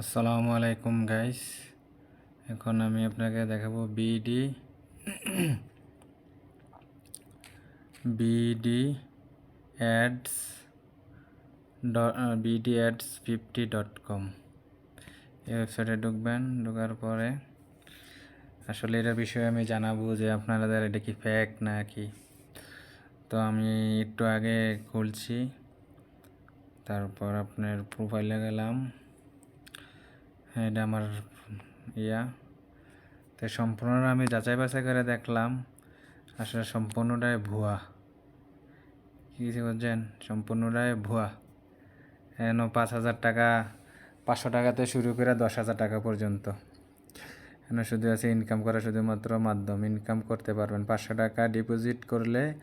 আসসালামু আলাইকুম গাইস এখন আমি আপনাকে দেখাবো BD BD ads BD ads fifty dot com এই ওয়েবসাইটে ঢুকবেন, ঢোকার পরে আসলে এটার বিষয়ে আমি জানাব যে আপনাদের এটা কি ফ্যাক না কি। তো আমি একটু আগে খুলছি, তারপর আপনার প্রোফাইলে গেলাম। হ্যাঁ এটা আমার ইয়া। তো সম্পূর্ণ আমি যাচাই বাছাই করে দেখলাম। আসলে সম্পূর্ণটাই ভুয়া। কী কিছু বুঝছেন? সম্পূর্ণটাই ভুয়া। এন পাঁচ হাজার টাকা, পাঁচশো টাকাতে শুরু করে দশ হাজার টাকা পর্যন্ত। এখানে শুধু আছে ইনকাম করা শুধুমাত্র মাধ্যম। ইনকাম করতে পারবেন। পাঁচশো টাকা ডিপোজিট করলে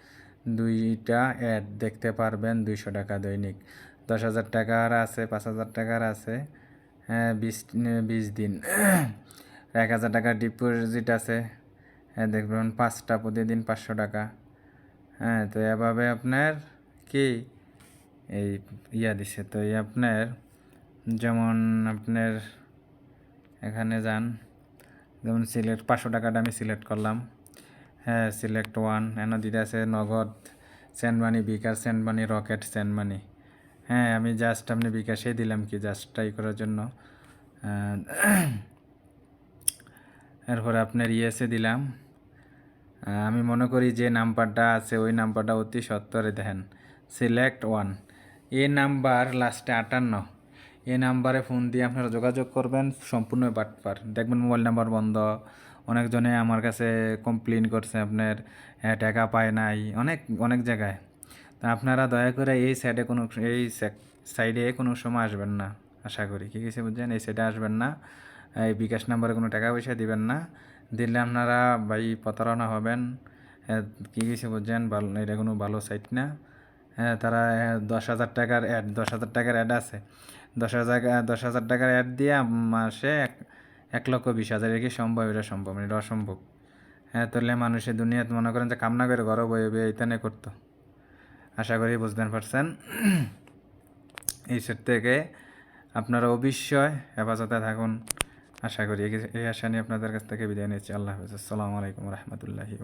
দুইটা অ্যাড দেখতে পারবেন দুইশো টাকা দৈনিক। দশ হাজার টাকার আছে, পাঁচ হাজার টাকার আছে। বিশ বিশ দিন। এক হাজার টাকা ডিপোজিট আছে। হ্যাঁ দেখবেন পাঁচটা প্রতিদিন পাঁচশো টাকা। হ্যাঁ তো এভাবে আপনার কি এই ইয়া দিছে? তো এই আপনার যেমন আপনার এখানে যান, যেমন সিলেক্ট পাঁচশো টাকাটা আমি সিলেক্ট করলাম। হ্যাঁ সিলেক্ট ওয়ান এন দিতে আছে Nagad send money bKash send money Rocket send money হ্যাঁ আমি জাস্ট আপনি বিকাশে দিলাম কি জাস্ট ট্রাই করার জন্য। এরপরে আপনার ইয়েসে দিলাম। আমি মনে করি যে নাম্বারটা আছে, ওই নাম্বারটা অতি সত্তরে দেখেন। সিলেক্ট ওয়ান এ নাম্বার লাস্টে আটান্ন। এই নাম্বারে ফোন দিয়ে আপনারা যোগাযোগ করবেন সম্পূর্ণ বাটপার। দেখবেন মোবাইল নাম্বার বন্ধ। অনেকজনে আমার কাছে কমপ্লেন করছে, আপনার টাকা পায় নাই। অনেক অনেক জায়গায়। তা আপনারা দয়া করে এই সাইডে কোনো, এই সাইডে কোনো সময় আসবেন না, আশা করি। কী কিছু বুঝছেন? এই সাইডে আসবেন না, এই বিকাশ নাম্বারে কোনো টাকা পয়সা দিবেন না, দিলে আপনারা ভাই প্রতারণা হবেন। কী কিছু বুঝছেন? ভালো, এটা কোনো ভালো সাইট না। হ্যাঁ তারা দশ হাজার টাকার অ্যাড দশ হাজার টাকার অ্যাড আছে। দশ হাজার দশ হাজার টাকার অ্যাড দিয়ে মাসে এক এক লক্ষ বিশ হাজার কি সম্ভব? এটা সম্ভব এটা অসম্ভব। হ্যাঁ তাহলে মানুষের দুনিয়াতে মনে করেন যে কামনা করে ঘরে বয়ে বয়ে এইখানে করতো। আশা করি বুঝতে পারছেন। এই সেট থেকে আপনারা অবশ্যই হেফাজতে থাকুন। আশা করি এই আশা নিয়ে আপনাদের কাছ থেকে বিদায় নিচ্ছি। আল্লাহ হাফিজ। আসসালামু আলাইকুম রহমতুল্লাহি